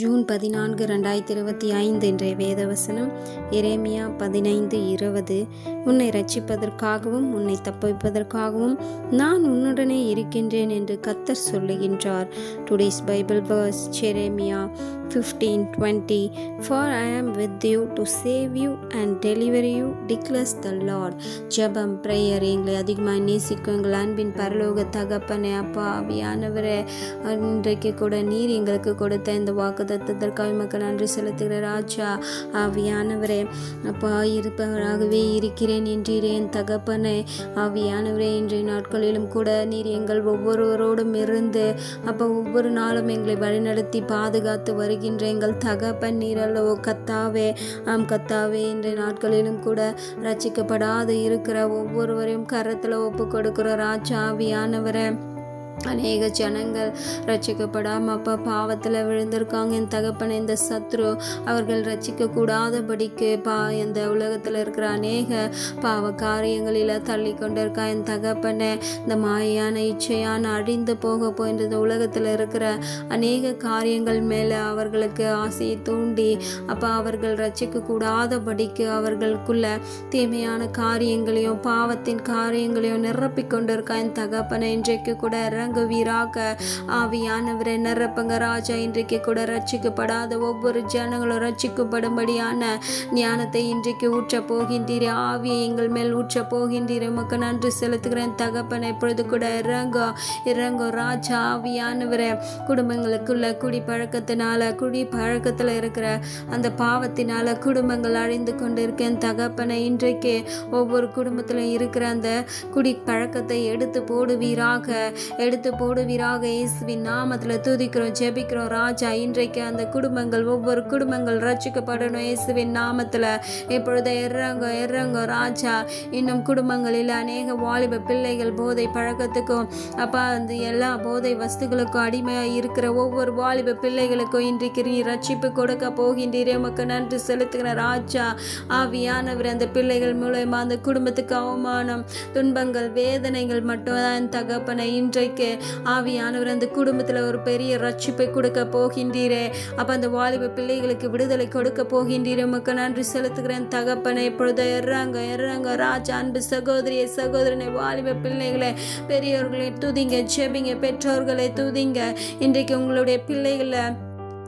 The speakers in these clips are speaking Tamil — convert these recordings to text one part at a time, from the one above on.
ஜூன் பதினான்கு ரெண்டாயிரத்தி இருபத்தி ஐந்து இன்றைய வேதவசனம் எரேமியா பதினைந்து இருபது. உன்னை ரட்சிப்பதற்காகவும் உன்னை தப்புவிப்பதற்காகவும் நான் உன்னுடனே இருக்கின்றேன் என்று கத்தர் சொல்லுகின்றார். Today's Bible verse Jeremiah fifteen twenty for I am with you to save you and deliver you declares the Lord ஜெபம் ப்ரேயர் எங்களை அதிகமாக நேசிக்கும் எங்கள் அன்பின் பரலோக தகப்பனே அப்பா ஆவியானவரே இன்றைக்கு கூட நீர் எங்களுக்கு கொடுத்த இந்த வாக்கு தத்துவதற்காக மக்கள் நன்றி செலுத்துகிற ராஜா ஆவியானவரே. அப்பா இருப்பவராகவே இருக்கிறேன் என்றீரே தகப்பனே. ஆவியானவரே இன்றைய நாட்களிலும் கூட நீர் எங்கள் ஒவ்வொருவரோடும் இருந்து அப்போ ஒவ்வொரு நாளும் எங்களை வழிநடத்தி பாதுகாத்து வருகின்ற எங்கள் தகப்பன் நீரல்லவோ கத்தாவே ஆம் கத்தாவே இன்றைய நாட்களிலும் கூட ரச்சிக்கப்படாது இருக்கிற ஒவ்வொருவரையும் கரத்தில் ஒப்பு கொடுக்கிற ராஜாவியானவரை. அநேக ஜனங்கள் ரட்சிக்கப்படாமல் அப்போ பாவத்தில் விழுந்திருக்காங்க. என் தகப்பனை இந்த சத்ரு அவர்கள் ரட்சிக்க கூடாதபடிக்கு பா இந்த உலகத்தில் இருக்கிற அநேக பாவ காரியங்களில் தள்ளி கொண்டிருக்கா என் தகப்பனை இந்த மாயான இச்சையான அழிந்து போக போன்ற இந்த உலகத்தில் இருக்கிற அநேக காரியங்கள் மேலே அவர்களுக்கு ஆசையை தூண்டி அப்போ அவர்கள் ரட்சிக்க கூடாதபடிக்கு அவர்களுக்குள்ள தீமையான காரியங்களையும் பாவத்தின் காரியங்களையும் நிரப்பிக் கொண்டிருக்கா என் தகப்பனை இன்றைக்கு கூட இறங்குவீராக ஆவியானவரை நிரப்புங்க ராஜா இன்றைக்கு கூட ரட்சிக்கப்படாத ஒவ்வொரு ஜனங்களும் ரட்சிக்கப்படும்படியான ஞானத்தை இன்றைக்கு ஊற்ற போகின்றீரே. ஆவியை எங்கள் மேல் ஊற்ற போகின்றீரே. உமக்கு நன்றி செலுத்துகிறேன். தகப்பனை இப்பொழுது கூட இறங்கோ இறங்கோ ராஜா ஆவியானவரை. குடும்பங்களுக்குள்ள குடி பழக்கத்தினால குடி பழக்கத்தில் இருக்கிற அந்த பாவத்தினால குடும்பங்கள் அழிந்து கொண்டு இருக்கேன் தகப்பனை இன்றைக்கு ஒவ்வொரு குடும்பத்திலும் இருக்கிற அந்த குடி பழக்கத்தை எடுத்து போடுவீராக எடுத்து போடுவீராக இயேசுவின் நாமத்தில் துதிக்கிறோம் ஜெபிக்கிறோம் ராஜா. இன்றைக்கு அந்த குடும்பங்கள் ஒவ்வொரு குடும்பங்கள் ரட்சிக்கப்படணும் இயேசுவின் நாமத்தில். இப்பொழுது இறங்க இறங்க ராஜா. இன்னும் குடும்பங்களில் அநேக வாலிப பிள்ளைகள் போதை பழக்கத்துக்கும் அப்பா அந்த எல்லா போதை வஸ்துகளுக்கும் அடிமையாக இருக்கிற ஒவ்வொரு வாலிப பிள்ளைகளுக்கும் இன்றைக்கு நீ ரட்சிப்பு கொடுக்க போகின்றீரே. உமக்கு நன்றி செலுத்துகிற ராஜா. ஆவியானவர் அந்த பிள்ளைகள் மூலயமா அந்த குடும்பத்துக்கு அவமானம் துன்பங்கள் வேதனைகள் மட்டும்தான் தகப்பனை. இன்றைக்கு ஆவியானவர் அந்த குடும்பத்தில் ஒரு பெரிய ரட்சிப்பை கொடுக்க போகின்றீரே. அப்போ அந்த வாலிப பிள்ளைகளுக்கு விடுதலை கொடுக்க போகின்றீரே. உமக்கு நன்றி செலுத்துகிறேன். தகப்பனை இப்பொழுது எறாங்க எறாங்க ராஜா அன்பு சகோதரியை சகோதரனை வாலிப பிள்ளைகளை பெரியவர்களை துதிங்க ஜெபிங்க பெற்றோர்களை துதிங்க. இன்றைக்கு உங்களுடைய பிள்ளைகளை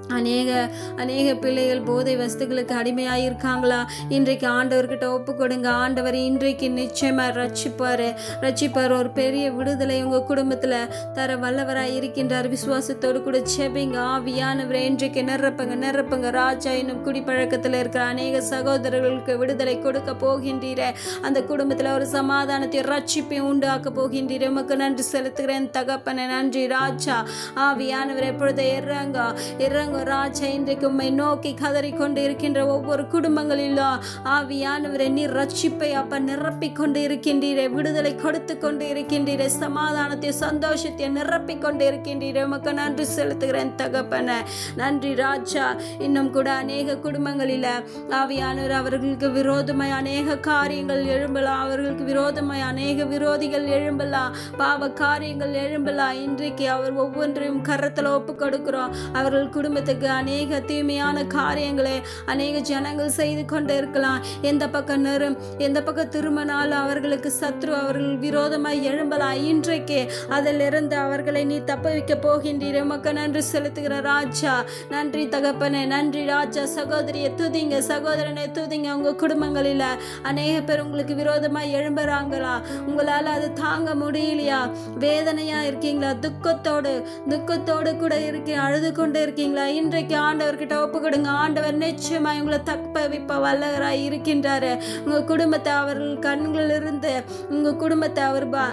அநேக அநேக பிள்ளைகள் போதை வஸ்துகளுக்கு அடிமையாக இருக்காங்களா இன்றைக்கு ஆண்டவர்கிட்ட ஒப்பு கொடுங்க ஆண்டவர் இன்றைக்கு நிச்சயமாக ரட்சிப்பார். ரட்சிப்பார். ஒரு பெரிய விடுதலை உங்கள் குடும்பத்தில் தர வல்லவராக இருக்கின்றார். விசுவாசத்தோடு கூட செபிங்க ஆவியானவரை இன்றைக்கு நிரப்புங்க நிரப்புங்க. ராஜா என்னும் குடிப்பழக்கத்தில் இருக்கிற அநேக சகோதரர்களுக்கு விடுதலை கொடுக்க போகின்றீர. அந்த குடும்பத்தில் ஒரு சமாதானத்தை ரட்சிப்பை உண்டாக்க போகின்றீர். உமக்கு நன்றி செலுத்துகிறேன். தகப்பனை நன்றி ராஜா. ஆவியானவர் எப்பொழுது இறங்க இறங்க ராஜா இன்றைக்கு உண்மை நோக்கி கதறிக்கொண்டு இருக்கின்ற ஒவ்வொரு குடும்பங்களிலும் ஆவியானவரை நீர் ரட்சிப்பை அப்ப நிரப்பிக் கொண்டு இருக்கின்றீரே விடுதலை கொடுத்து கொண்டு இருக்கின்றீரே சமாதானத்தை சந்தோஷத்தை நிரப்பிக் கொண்டு இருக்கின்றீரே உமக்கு நன்றி செலுத்துகிறேன் தகப்பன. நன்றி ராஜா. இன்னும் கூட அநேக குடும்பங்களில் ஆவியானவர் அவர்களுக்கு விரோதமாய் அநேக காரியங்கள் எழும்பலாம் அவர்களுக்கு விரோதமாய் அநேக விரோதிகள் எழும்பலாம் பாவ காரியங்கள் எழும்பலாம் இன்றைக்கு அவர் ஒவ்வொன்றையும் கரத்தில் ஒப்பு கொடுக்கிறோம் அவர்கள் குடும்பத்துக்கு அநேக தீமையான காரியங்களை அநேக ஜனங்கள் செய்து கொண்டு இருக்கலாம் எந்த பக்கம் நெரும் எந்த பக்கம் திருமணால் அவர்களுக்கு சத்ரு அவர்கள் விரோதமாய் எழும்பலாம் இன்றைக்கே அதிலிருந்து அவர்களை நீ தப்ப வைக்க போகின்றீர். உமக்கு நன்றி செலுத்துகிற ராஜா. நன்றி தகப்பனே நன்றி ராஜா. சகோதரியை துதிங்க சகோதரனை துதிங்க. உங்க குடும்பங்களில் அநேக பேர் உங்களுக்கு விரோதமாக எழும்புறாங்களா? உங்களால் அது தாங்க முடியலையா? வேதனையா இருக்கீங்களா? துக்கத்தோடு துக்கத்தோடு கூட இருக்கீங்க அழுது கொண்டு இருக்கீங்களா? இன்றைக்கு ஆண்டவர்கிட்ட ஒப்பு கொடுங்க ஆண்டவர் நிச்சயமா உங்களை தப்ப வைப்ப வல்லவராய் இருக்கின்றாரு. உங்க குடும்பத்தை அவர்கள் கண்களிலிருந்து உங்க குடும்பத்தை அவர் பா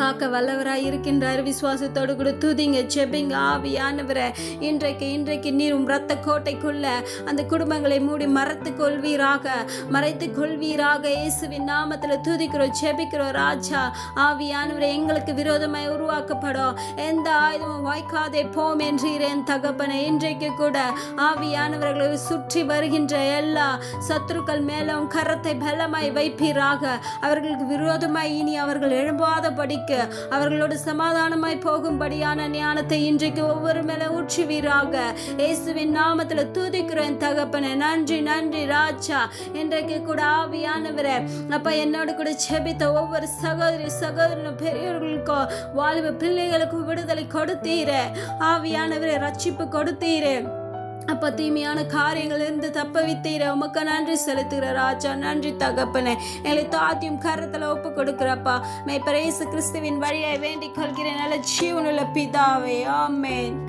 காக்க வல்லவராய் இருக்கின்றார். விசுவாசத்தோடு கூட துதிங்க செபிங்க ஆவியானவரை. இன்றைக்கு இன்றைக்கு நீரும் ரத்த கோட்டைக்குள்ள அந்த குடும்பங்களை மூடி மறைத்து கொள்வீராக. மறைத்து கொள்வீராக. இயேசுவின் நாமத்தில் துதிக்கிறோம் செபிக்கிறோம் ராஜா. ஆவியானவரை எங்களுக்கு விரோதமாய் உருவாக்கப்படும் எந்த ஆயுதமும் வாய்க்காதே போம் என்றீரேன் தகப்பனை. இன்றைக்கு கூட ஆவியானவர்களை சுற்றி வருகின்ற எல்லா சத்துருக்கள் மேலும் கரத்தை பலமாய் வைப்பீராக. அவர்களுக்கு விரோதமாய் இனி அவர்கள் எழும்பாதபடிக்கு பிள்ளைகளுக்கு அவர்களோடு சமாதானமாய் போகும்படியான ஞானத்தை இன்றைக்கு ஒவ்வொரு மேல ஊற்றுவீராக. இயேசுவின் நாமத்துல துதிக்கிறேன் தகப்பன நன்றி நன்றி ராஜா. இன்றைக்கு கூட ஆவியானவரே அப்ப என்னோடு கூட செபித்த ஒவ்வொரு சகோதரி சகோதரனும் பெரியவர்களுக்கும் வாலிப பிள்ளைகளுக்கும் விடுதலை கொடுத்தீரே. ஆவியானவரே ரட்சிப்பு கொடுத்தீரே. அப்போ தீமையான காரியங்களிலிருந்து தப்ப வித்தீர உமக்கு நன்றி செலுத்துகிற ராஜா நன்றி தகப்பனே. எங்களை தாத்தியும் கரத்தில் ஒப்பு கொடுக்குறப்பா. மே பிரேசு கிறிஸ்துவின் வழியை வேண்டிக் கொள்கிறேன். நல்ல ஜீவனுள்ள பிதாவே. ஆமேன்.